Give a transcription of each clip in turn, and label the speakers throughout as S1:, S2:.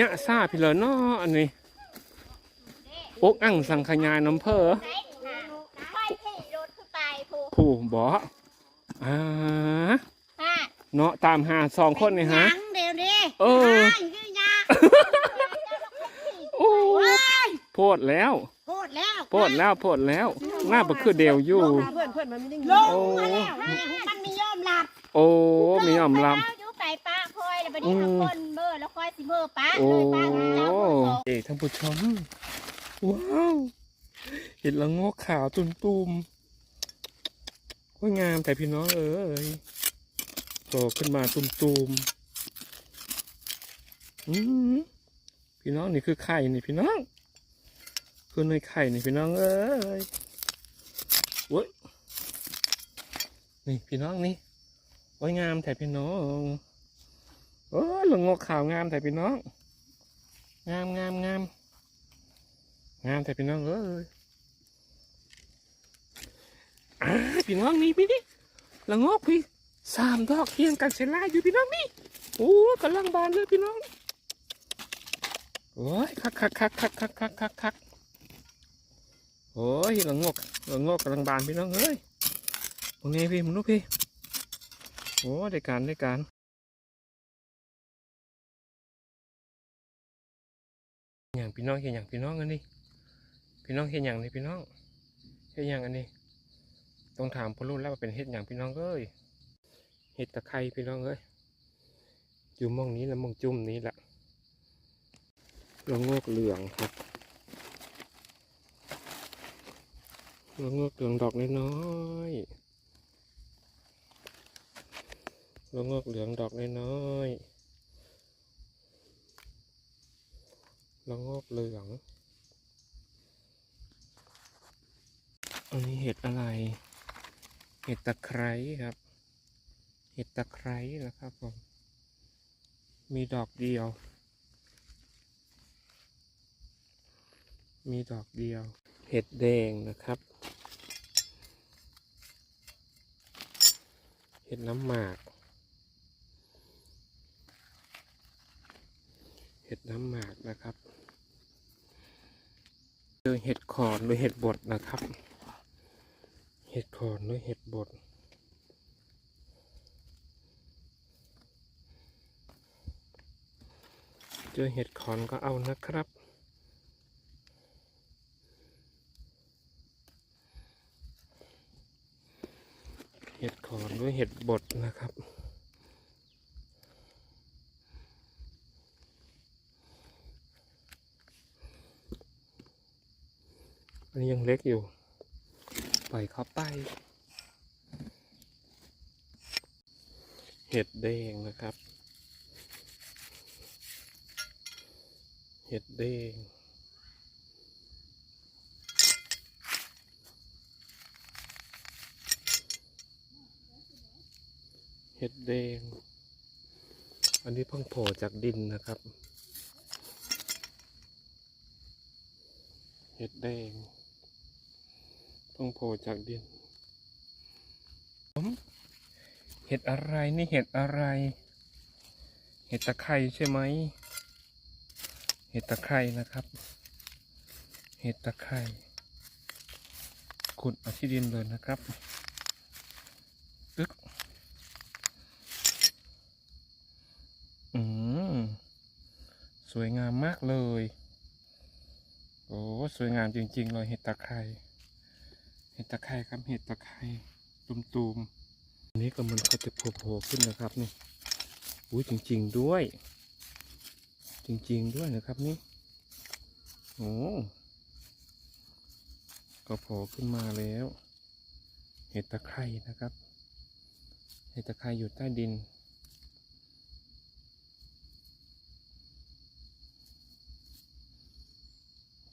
S1: ยะซาพี่เหลอเนาะอันนี้อกอั้งสังขยาน้ำเพอ
S2: ไหนน่ะค่อยขี่รถขึ้นไปผู้
S1: ผู้บ่อ่า
S2: ฮะ
S1: เนาะตามหาสองคนนี่ฮะ
S2: ยังเดี๋ยวนี้
S1: เออ
S2: ยังยืนยา
S1: โอ้
S2: ว้าย
S1: โพดแล้ว
S2: โพดแล้ว
S1: โพดแล้วโพดแล้วหน้าบ่คือเดียวอยู่
S3: เพื่อนเพื่อนมันไม่ได้ยิน
S2: ลงมาแล้วฮะมันไม่ยอมหลับ
S1: โอ้มียอมรับ
S2: ไปแล้วอยู่ไปป้าคอยแล้วบัดนี้ทั้งคนเบ อร์แล้วคอยสิเบอร์ป้า
S1: โอ้
S2: เลยป้าเจ้าคนสอง
S1: เอ้ท่านผู้ชมว้าวเห็นละงอกขาวตุ่มตุมๆว่างามแต่พี่น้องเอ้ยโผล่ขึ้นมาตุ่มตุมๆอืมพี่น้องนี่คือไข่นี่พี่น้อง คือในไข่นี่พี่น้องเอ้ยเว้ยนี่พี่น้องนี่โอ้ยงามแต่พี่น้องโอ้ย ละงอกขาวงามแต่พี่น้อง งามงามงามงามแต่พี่น้องเอ้ยพี่น้องนี่พี่นี่ละงอกพี่สามดอกเคียงกันเสร็จแล้วอยู่พี่น้องนี่โอ้ยกำลังบานเลยพี่น้องโอ้ยคักคักคักคักคักคักคักคักโอ้ยละงอกละงอกกำลังบานพี่น้องเอ้ยตรงนี้พี่มึงดูพี่โอ้ได้การได้การ อย่างพี่น้องเห็นอย่างพี่น้องอันนี้พี่น้องเห็นอย่างนี้พี่น้องเห็นอย่างอันนี้ต้องถามพ่อรุ่นแล้วว่าเป็นเห็ดอย่างพี่น้องเอ้ยเห็ดตะไคร้พี่น้องเอ้ยอยู่มองนี้แล้วมองจุ่มนี้แหละละโงกเหลืองครับละโงกเหลืองดอกน้อยๆละโงกเหลืองดอกน้อย ละโงกเหลือง อันนี้เห็ดอะไร เห็ดตะไคร้ครับ เห็ดตะไคร้นะครับผม มีดอกเดียว มีดอกเดียว เห็ดแดงนะครับ เห็ดน้ำหมากเห็ดน้ำหมากนะครับ เจอเห็ดขอนหรือเห็ดบดนะครับ เห็ดขอนหรือเห็ดบดเจอเห็ดขอนก็เอานะครับเห็ดขอนหรือเห็ดบดนะครับ นนี้ยังเล็กอยู่ ปล่อยเขาไป เห็ดแดงนะครับ เห็ดแดงเห็ดแดง อันนี้เพิ่งโผล่จากดินนะครับ เห็ดแดง เพิ่งโผล่จากดินผมเห็ดอะไรนี่เห็ดอะไร เห็ดตะไคร้ใช่ไหม เห็ดตะไคร้นะครับ เห็ดตะไคร้ขุดเอาที่ดินเลยนะครับตึกอืมสวยงามมากเลย โอ้ สวยงามจริง ๆ เลยเห็ดตะไคร้ เห็ดตะไคร้ครับเห็ดตะไคร้ตุมๆอันนี้ก็มันเขาจะโผล่ขึ้นนะครับนี่อุ้ยจริง ๆด้วย จริง ๆด้วยนะครับนี่โอ้ก็โผล่ขึ้นมาแล้ว เห็ดตะไคร้นะครับ เห็ดตะไคร้อยู่ใต้ดิน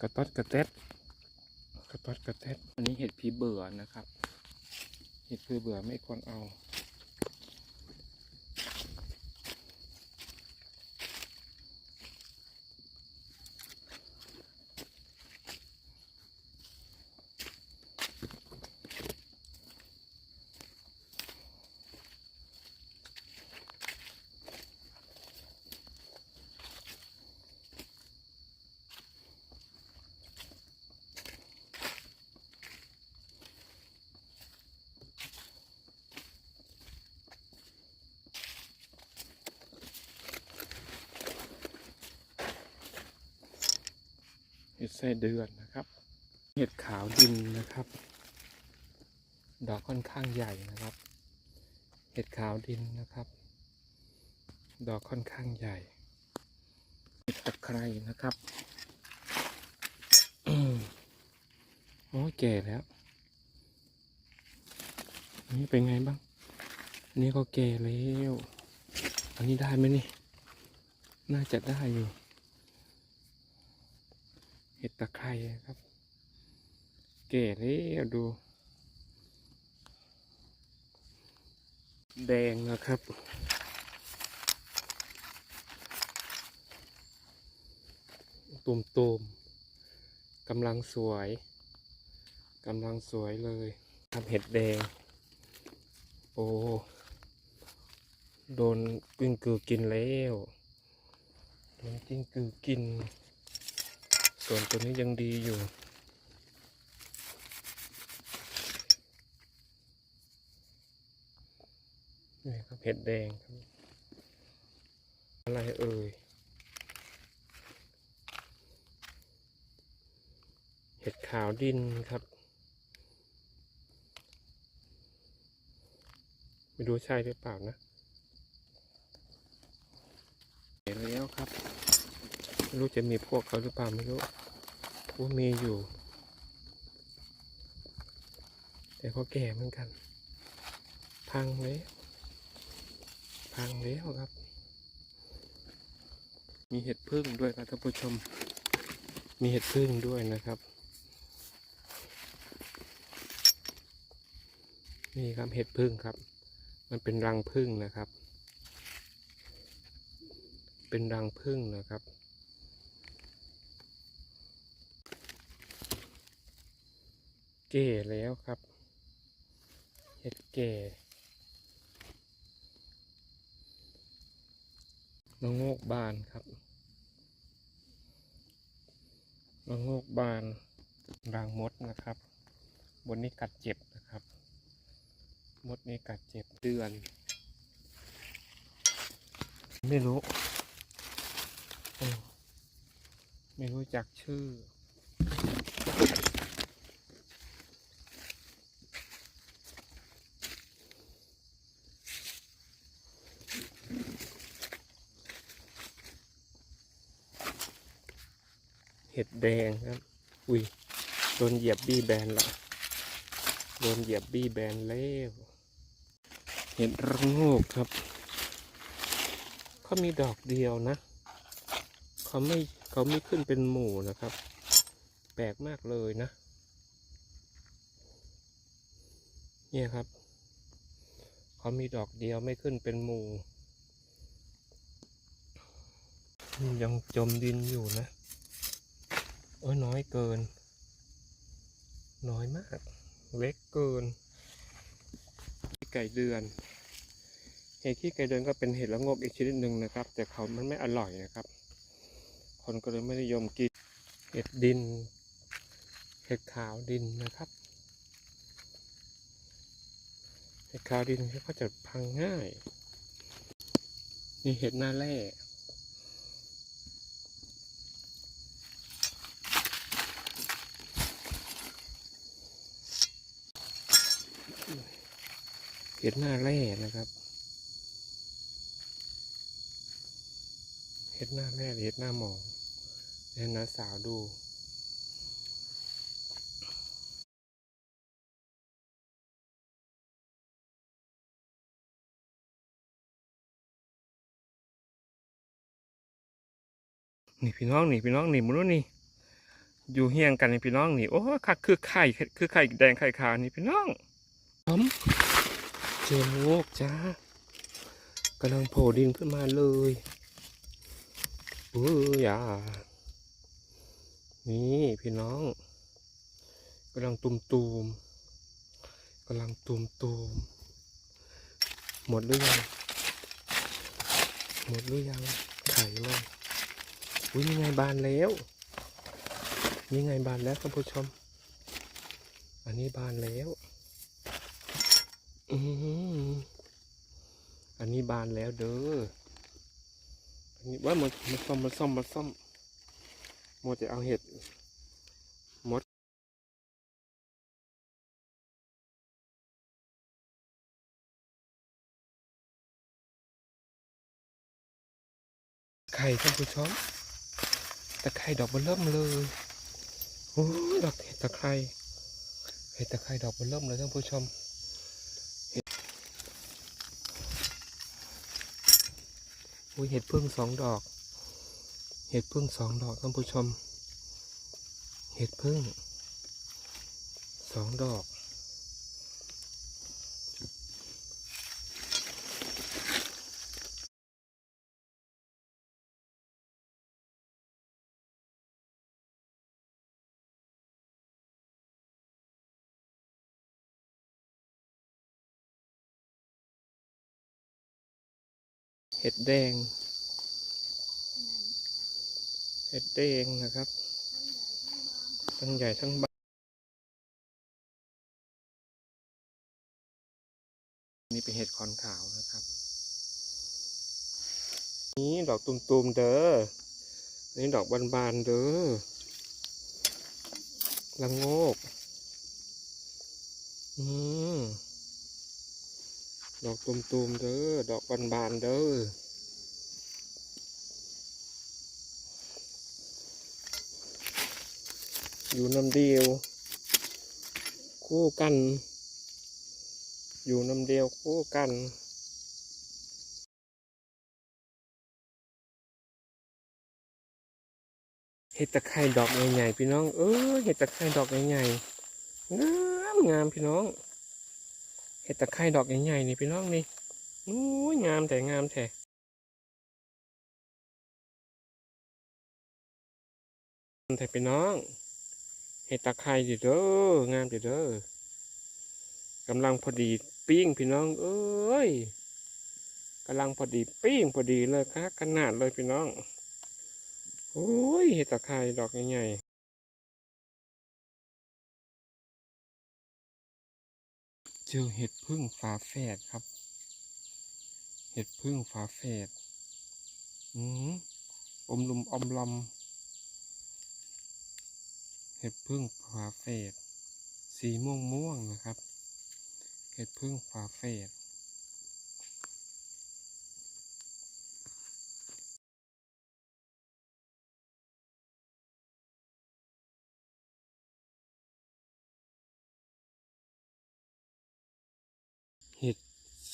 S1: กระต๊อดกระเต็ด กระต๊อดกระเท็ดอันนี้เห็ดผีเบื่อนะครับ เห็ดผีเบื่อไม่ควรเอา เห็ดไส้เดือนนะครับ เห็ดขาวดินนะครับ ดอกค่อนข้างใหญ่นะครับ เห็ดขาวดินนะครับ ดอกค่อนข้างใหญ่ เห็ดตะไคร้นะครับอืมโอ้แก่แล้วนนี้เป็นไงบ้าง อันนี้ก็แก่แล้ว อันนี้ได้ไหมนี่ น่าจะได้อยู่ เห็ดตะไคร้ครับแก่แล้วดู แดงนะครับตุ่มตุมๆกำลังสวยกำลังสวยเลยทำเห็ดแดง โอ้ โดนกิ้งกือกินแล้ว โดนกิ้งกือกิน ส่วนตัวนี้ยังดีอยู่นี่ครับเห็ดแดงครับอะไรเอ่ย เห็ดขาวดินครับ ไม่รู้ใช่หรือเปล่านะเห็นแล้วครับ ไม่รู้จะมีพวกเขาหรือเปล่าไม่รู้ว่ามีอยู่ แต่ก็แก่เหมือนกัน พังแล้วพังแล้วครับ มีเห็ดพึ่งด้วยครับท่านผู้ชม มีเห็ดพึ่งด้วยนะครับ นี่ครับเห็ดพึ่งครับ มันเป็นรังพึ่งนะครับเป็นรังพึ่งนะครับ เก่แล้วครับเห็ดเก่มะโงกบานครับมะโงกบานรังมดนะครับ บนนี้กัดเจ็บนะครับ มดนี้กัดเจ็บเดือน ไม่รู้ ไม่รู้จักชื่อ แดงครับ อุ้ยโดนเหยียบบี้แบนละโดนเหยียบบี้แบนแล้วเห็ดระโงกครับเขามีดอกเดียวนะเขาไม่เขาไม่ขึ้นเป็นหมู่นะครับ แปลกมากเลยนะ เนี่ยครับเขามีดอกเดียวไม่ขึ้นเป็นหมู่ยังจมดินอยู่นะ โอ้ยน้อยเกิน น้อยมาก เล็กเกินขี้ไก่เดือนเห็ดขี้ไก่เดือนก็เป็นเห็ดละงกอีกชนิดหนึ่งนะครับ แต่เขามันไม่อร่อยนะครับ คนก็เลยไม่นิยมกินเห็ดดิน เห็ดขาวดินนะครับ เห็ดขาวดินเขาจะพังง่าย นี่เห็ดหน้าแร่ เห็ดหน้าแร่นะครับ เห็ดหน้าแร่เห็ดหน้าหมองให้น้าสาวดูนี่พี่น้องนี่พี่น้องนี่มุ้นี่ อยู่เฮียงกันนี่พี่น้องนี่โอ้คักคือไข่คือไข่แดงไข่ขาวนี่พี่น้องผม เจอโงกจ้ากำลังโผล่ดินขึ้นมาเลยอออย่านี่พี่น้องกำลังตุมตูมๆกำลังตุมตูมๆหมดหรือยัง หมดหรือยังไข่มันอุ้ยยังไงบานแล้วยังไงบานแล้วท่านผู้ชม อันนี้บานแล้ว อันนี้บานแล้วเด้อันนี้ว่ามันมันซ่อมมันซ่อมมันซ่อมหมดจะเอาเห็ดหมดไข่ท่านผู้ชมตะไคร่ดอกบนเริ่มเลยโอ้ดอกเห็ดตะไคร่เห็ดตะไคร่ดอกบนเริ่มเลยท่านผู้ชม อุ้ยเห็ดพึ่งสองดอก เห็ดพึ่งสองดอกท่านผู้ชม เห็ดพึ่งสองดอก เห็ดแดง เห็ดแดงนะครับ ทั้งใหญ่ทั้งบางนี่เป็นเห็ดขอนขาวนะครับ นี่ดอกตุ่มๆเด้อ นี่ดอกบานๆเด้อละโงกอืม ดอกตุ่มๆเด้อ ดอกบานๆเด้ออยู่น้ำเดียว คู่กัน อยู่น้ำเดียวคู่กันเห็ดตะไคร่ดอกใหญ่ๆพี่น้อง เออเห็ดตะไคร่ดอกใหญ่ๆงามงามพี่น้อง เห็ดตะไคร่ดอกใหญ่ๆนี่พี่น้องนี่อู้ยงามแต่งามแต่แต่พี่น้องเห็ดตะไคร่ดิเด้องามดิเด้อกำลังพอดีปิ้งพี่น้อง เอ้ยกำลังพอดีปิ้งพอดีเลยครับขนาดเลยพี่น้องโอ้ยเห็ดตะไคร่ดอกใหญ่ๆ เจอเห็ดพึ่งฝาแฝดครับ เห็ดพึ่งฝาแฝดอืมอมลุมอมลำเห็ดพึ่งฝาแฝดสีม่วงม่วงนะครับ เห็ดพึ่งฝาแฝดเห็ด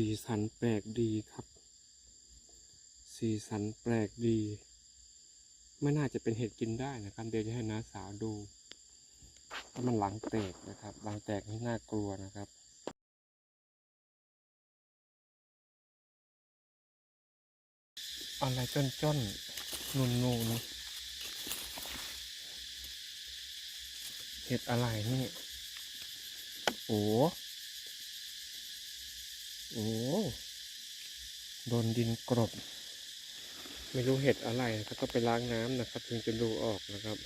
S1: สีสันแปลกดีครับ สีสันแปลกดี ไม่น่าจะเป็นเห็ดกินได้นะครับ เดี๋ยวจะให้น้าสาวดูว่ามันหลังแตกนะครับ หลังแตกนี่น่ากลัวนะครับอะไรจ้นจ้นๆนูนนูนเห็ดอะไรนี่ โอ้ โอ้โดนดินกรบ ไม่รู้เห็ดอะไรนะครับต้องไปล้างน้ำนะครับถึงจะดูออกนะครับ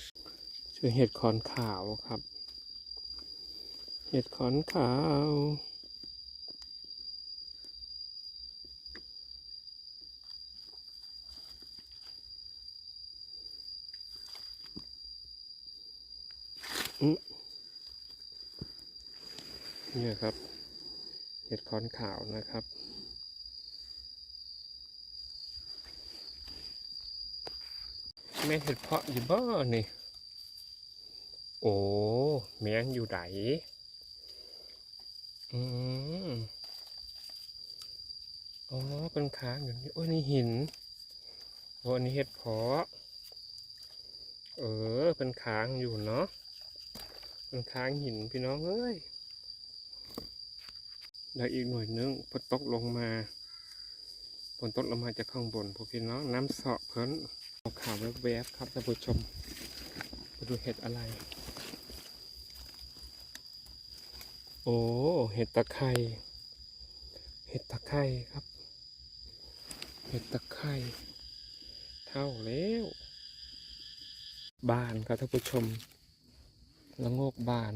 S1: ชื่อเห็ดขอนขาวครับ เห็ดขอนขาวอืมเนี่ยครับ เห็ดขอนขาวนะครับแม่เห็ดเพาะอยู่บ้านี่ โอ้แมงอยู่ไหนอืมอ๋อเป็นค้างอยู่นี่โอ้นี่หินโอ้อันนี้เห็ดเพาะเออเป็นค้างอยู่เนาะเป็นค้างหินพี่น้องเอ้ย แล้วอีกหน่วยนึงฝนตกลงมาฝนตกลงมาจากข้างบนพวกพี่น้องน้ำเสาะเพิ่นเอาข่าวแวบๆครับท่านผู้ชมมาดูเห็ดอะไร โอ้เห็ดตะไคร่เห็ดตะไคร่ครับ เห็ดตะไคร่เท่าแล้วบานครับท่านผู้ชมละโงกบาน